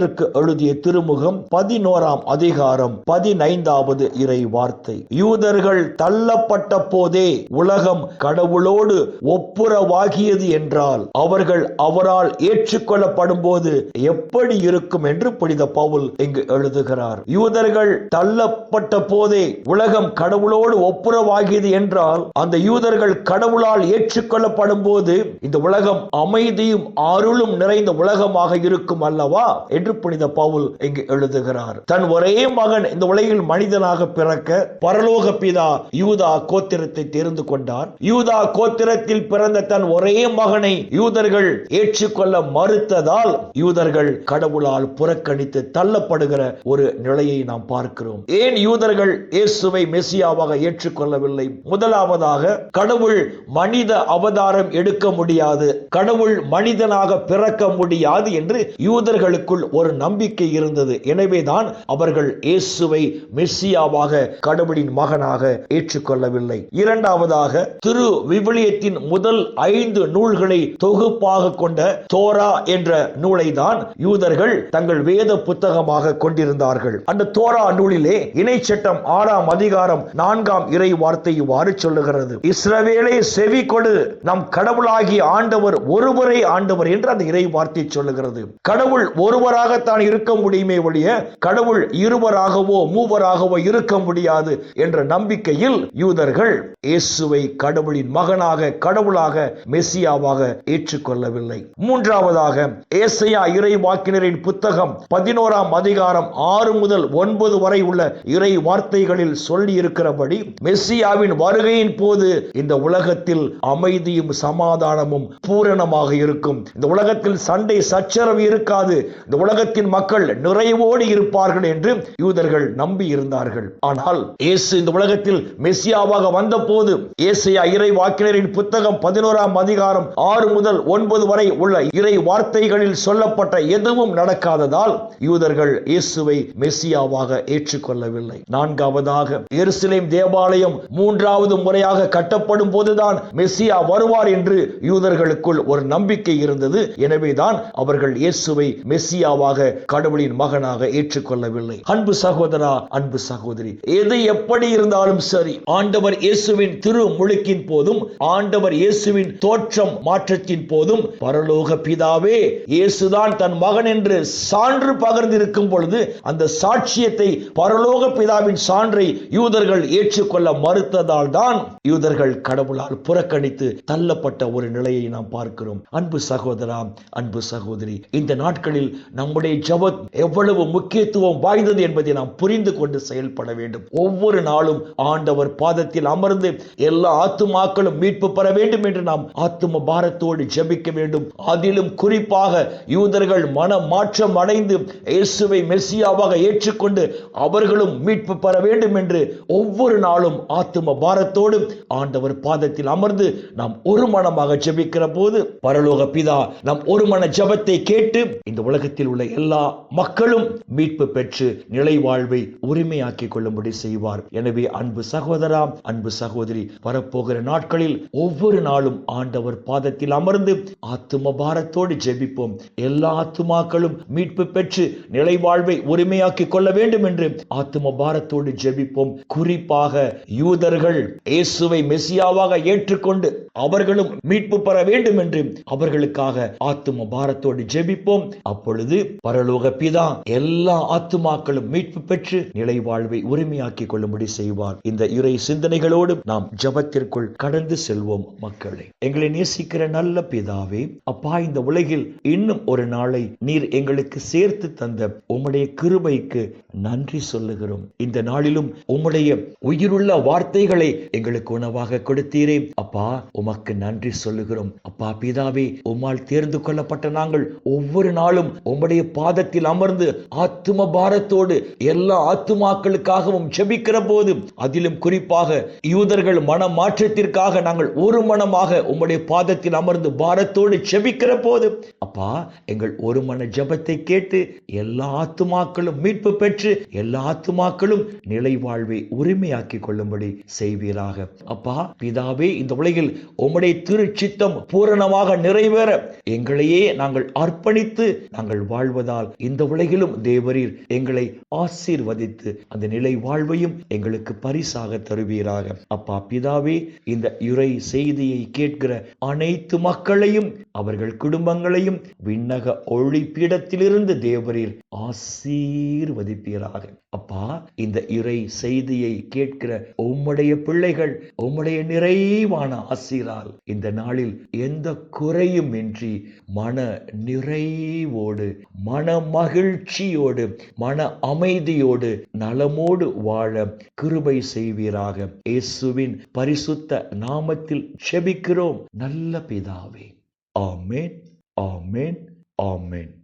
ரோமையருக்கு எழுதிய திருமுகம் பதினோராம் அதிகாரம் பதினைந்தாவது இறை வார்த்தை. யூதர்கள் தள்ளப்பட்ட போதே உலகம் கடவுளோடு ஒப்புரவாகியது என்றால் அவர்கள் அவரால் ஏற்றுக்கொள்ளப்படும் போது எப்படி இருக்கும் என்று புனித பவுல் இங்கு எழுதுகிறார். யூதர்கள் தள்ளப்பட்ட போதே உலகம் கடவுளோடு ஒப்புரவாகியது என்றால் அந்த யூதர்கள் கடவுளால் ஏற்றுக்கொள்ளப்படும் போது இந்த உலகம் அமைதியும் ஆருளும் நிறைந்த உலகமாக இருக்கும் அல்லவா? என்று என்று புனித பவுல் இங்கு எழுதுகிறார் தன் ஒரே மகன் இந்த உலகில் மனிதனாக பிறக்க பரலோக பிதா யூதா கோத்திரத்தை தெரிந்து கொண்டார். யூதா கோத்திரத்தில் பிறந்த தன் ஒரே மகனை யூதர்கள் ஏற்றுக்கொள்ள மறுத்ததால் யூதர்கள் கடவுளால் புறக்கணித்து தள்ளப்படுகிற ஒரு நிலையை நாம் பார்க்கிறோம். ஏன் யூதர்கள் இயேசுவை மெசியாவாக ஏற்றுக்கொள்ளவில்லை? முதலாவதாக கடவுள் மனித அவதாரம் எடுக்க முடியாது கடவுள் மனிதனாக பிறக்க முடியாது என்று யூதர்களுக்குள் ஒரு நம்பிக்கை இருந்தது. எனவேதான் அவர்கள் இயேசுவை மெஸ்ஸியாவாக கடவுளின் மகனாக ஏற்றுக்கொள்ளவில்லை. இரண்டாவதாக திரு விவிலியத்தின் முதல் ஐந்து நூல்களை தொகுப்பாக கொண்ட தோரா என்ற நூலை தான் யூதர்கள் தங்கள் வேத புத்தகமாக கொண்டிருந்தார்கள். அந்த தோரா நூலிலே இணை சட்டம் ஆறாம் அதிகாரம் நான்காம் இறை வார்த்தை இவ்வாறு சொல்லுகிறது. இஸ்ரவேலே செவி கொடு நம் கடவுளாகிய ஆண்டவர் ஒருவரை ஆண்டவர் என்று அந்த இறை வார்த்தை சொல்லுகிறது. கடவுள் ஒருவராகத்தான் இருக்க முடியுமே ஒழிய கடவுள் இருவராகவோ மூவராகவோ இருக்க முடியாது என்ற நம்பிக்கையில் யூதர்கள் இயேசுவை கடவுளின் மகனாக கடவுளாக மெஸ்ஸியாவாக ஏற்றுக்கொள்ளவில்லை. மூன்றாவதாக ஏசையா இறை வாக்கினரின் புத்தகம் பதினோராம் அதிகாரம் ஆறு முதல் ஒன்பது வரை உள்ள இறை வார்த்தைகளில் சொல்லி இருக்கிறபடி மெஸ்ஸியாவின் வருகையின் போது இந்த உலகத்தில் அமைதியும் சமாதானமும் பூரண பூரணமாக இருக்கும். இந்த உலகத்தில் சண்டை சச்சரவு இருக்காது. இந்த உலகத்தின் மக்கள் நிறைவோடு இருப்பார்கள் என்று யூதர்கள் நம்பி இருந்தார்கள். ஆனால் இயேசு இந்த உலகத்தில் மெஸ்ஸியாவாக வந்தபோது போது இறை வாக்கினரின் புத்தகம் பதினோராம் அதிகாரம் ஆறு முதல் ஒன்பது வரை உள்ள இறை வார்த்தைகளில் சொல்லப்பட்ட எதுவும் நடக்காததால் யூதர்கள் இயேசுவை மெஸ்ஸியாவாக ஏற்றுக்கொள்ளவில்லை. நான்காவதாக எருசலேம் தேவாலயம் மூன்றாவது முறையாக கட்டப்படும் போதுதான் மெஸ்ஸியா வருவார் என்று யூதர்களுக்குள் ஒரு நம்பிக்கை இருந்தது. எனவேதான் அவர்கள் இயேசுவை மெஸ்ஸியாவாக கடவுளின் மகனாக ஏற்றுக்கொள்ளவில்லை. அன்பு சகோதரா அன்பு சகோதரி எது எப்படி இருந்தாலும் சரி ஆண்டவர் இயேசுவின் திரு முழுக்கின் போதும் ஆண்டவர் இயேசுவின் தோற்றம் மாற்றத்தின் போதும் பரலோக பிதாவே இயேசுதான் தன் மகன் என்று சான்று பகிர்ந்திருக்கும் பொழுது அந்த சாட்சியத்தை பரலோக பிதாவின் சான்றை யூதர்கள் ஏற்றுக்கொள்ள மறுத்ததால் தான் யூதர்கள் கடவுளால் புறக்கணித்து தள்ளப்பட்ட ஒரு நிலையை நாம் பார்க்கிறோம். அன்பு சகோதரா அன்பு சகோதரி இந்த நாட்களில் நம்முடைய ஜபத் எவ்வளவு முக்கியத்துவம் வாய்ந்தது என்பதை நாம் புரிந்து கொண்டு செயல்பட வேண்டும். ஒவ்வொரு நாளும் ஆண்டவர் பாதத்தில் அமர்ந்து எல்லா ஆத்துமாக்களும் மீட்பு பெற வேண்டும் என்று நாம் ஆத்தும பாரத்தோடு ஜபிக்க வேண்டும். அதிலும் குறிப்பாக யூதர்கள் மன மாற்றம் அடைந்து இயேசுவை மெஸ்ஸியாவாக ஏற்றுக்கொண்டு அவர்களும் மீட்பு பெற வேண்டும் என்று ஒவ்வொரு நாளும் ஆத்தும பாரத்தோடு ஆண்டவர் பாதத்தில் அமர்ந்து நாம் ஒரு மனமாக ஜெபிக்கிற போது பரலோக பிதா நம் ஒரு மன ஜெபத்தை கேட்டு இந்த உலகத்தில் உள்ள எல்லா மக்களும் மீட்பு பெற்று நிலை வாழ்வை உரிமையாக்கி கொள்ளும்படி செய்வார். எனவே அன்பு சகோதரா அன்பு சகோதரி வரப்போகிற நாட்களில் ஒவ்வொரு நாளும் ஆண்டவர் பாதத்தில் அமர்ந்து ஆத்தும பாரத்தோடு ஜெபிப்போம். எல்லா ஆத்துமாக்களும் மீட்பு பெற்று நிலை வாழ்வை உரிமையாக்கி கொள்ள வேண்டும் என்று ஆத்தும பாரத்தோடு ஜெபிப்போம். குறிப்பாக யூதர்கள் இயேசுவை மெசியாவாக ஏற்றுக்கொண்டு அவர்களும் மீட்பு பெற வேண்டும் என்று அவர்களுக்காக ஆத்தும பாரத்தோடு ஜெபிப்போம். அப்பொழுது பரலோக பிதா எல்லா ஆத்துமாக்களும் மீட்பு பெற்று நிலை வாழ்வை உரிமையாக்கிக் கொள்ளும்படி செய்வார். இந்த இறை சிந்தனைகளோடு நாம் ஜபத்திற்குள் கடந்து செல்வோம் மக்களை. எங்களை நேசிக்கிற நல்ல பிதாவே அப்பா இந்த உலகில் இன்னும் ஒரு நாளை நீர் எங்களுக்கு சேர்த்து தந்த உம்முடைய கிருபைக்கு நன்றி சொல்லுகிறோம். இந்த நாளிலும் உம்முடைய உயிருள்ள வார்த்தைகளை எங்களுக்கு உணவாக கொடுத்தீரே. அப்பா உம உமக்கு நன்றி சொல்லுகிறோம். அப்பா பிதாவே உம்மால் தேர்ந்து கொள்ளப்பட்ட நாங்கள் ஒவ்வொரு நாளும் உம்முடைய பாதத்தில் அமர்ந்து ஆத்தும பாரத்தோடு எல்லா ஆத்துமாக்களுக்காகவும் செபிக்கிற போது அதிலும் குறிப்பாக யூதர்கள் மன மாற்றத்திற்காக நாங்கள் ஒரு மனமாக உம்முடைய பாதத்தில் அமர்ந்து பாரத்தோடு செபிக்கிற போது அப்பா எங்கள் ஒரு மன ஜெபத்தை கேட்டு எல்லா ஆத்துமாக்களும் மீட்பு பெற்று எல்லா ஆத்துமாக்களும் நிலை வாழ்வை உரிமையாக்கி கொள்ளும்படி செய்வீராக. அப்பா பிதாவே இந்த உலகில் உம்முடைய திருச்சித்தம் பூரணமாக நிறைவேற. எங்களையே நாங்கள் அர்ப்பணித்து நாங்கள் வாழ்வதால் இந்த உலகிலும் தேவரீர் எங்களை ஆசீர்வதித்து அந்த நிலை வாழ்வையும் எங்களுக்கு பரிசாக தருவீராக. அப்பா பிதாவே இந்த இறை செய்தியை கேட்கிற அனைத்து மக்களையும் அவர்கள் குடும்பங்களையும் விண்ணக ஒளிப்பீடத்திலிருந்து தேவரீர் ஆசீர்வதிப்பீராக. அப்பா இந்த இறை செய்தியை கேட்கிற உம்முடைய பிள்ளைகள் உம்முடைய நிறைவான ஆசீர் ஆசீரால் இந்த நாளில் எந்த குறையும் இன்றி மன நிறைவோடு மன மகிழ்ச்சியோடு மன அமைதியோடு நலமோடு வாழ கிருபை செய்வீராக. இயேசுவின் பரிசுத்த நாமத்தில் செபிக்கிறோம் நல்ல பிதாவே. ஆமேன் ஆமேன் ஆமேன்.